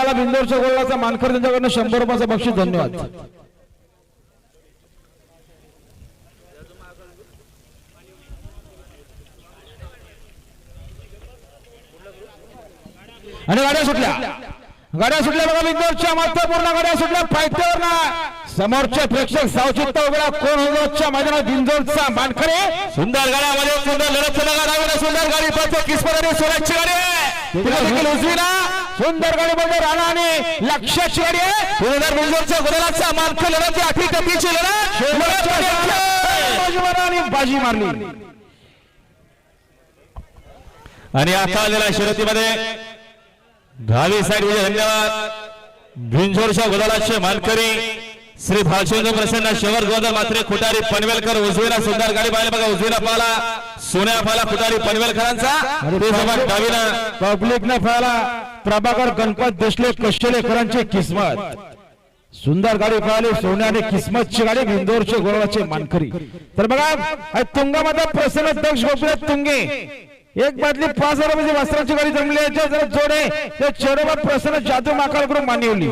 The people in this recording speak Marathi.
मला बिंदोरच्या गोळाचा मानकर त्यांच्याकडनं शंभर रुपयाचं बक्षीस धन्यवाद. आणि गाड्या सुटल्या. गाड्या सुटल्या बघा बिंदोरच्या महत्त्वपूर्ण गाड्या सुटल्या. पायथ्यावर ना समोरच्या प्रेक्षक सावचित्त उघडा कोण होतोच्या मैदानात बिंदोरचा मानकरे? सुंदर गाड्या गाड्यामध्ये सुंदर लढत चला गाड्यामध्ये सुंदर गाडी पळते किस्मत सोन्याची गाडी उजवी ना सुंदर गाडी बोलतो राणा आणि लक्षाची गाडी आहे. सुंदर मुंजोरच्या गुलालाचा मानक लढत आठी टप्पीची लढत. बाजी मारा आणि बाजी मारली. आणि आता आलेल्या शर्यतीमध्ये. दहावी साईड विजय धन्यवाद. भिंजोरच्या गुलालाचे मानकरी श्री भालचंद्र प्रसन्न शेवर गोंधळ मात्रे खुटारी पनवेलकर उजवीला सुंदर गाडी पाहिली बघा उजवीला पाला सोन्या पाला खुटारी पनवेलकरांचा. पब्लिक न फळाला प्रभाकर गणपत देशले कष्टलेकरांची किस्मत. सुंदर गाडी पळाली सोन्याने किस्मतची गाडी भिंदोरचे गोरवाचे मानकरी. तर बघा तुंगामध्ये प्रसन्न दक्ष गोपीनाथ तुंगे. एक बादली पाच हजार रुपयाची वस्त्राची गाडी जमली आहे जोडे. ते चेडोबा प्रसन्न जादू माकाळ करून मान्यवली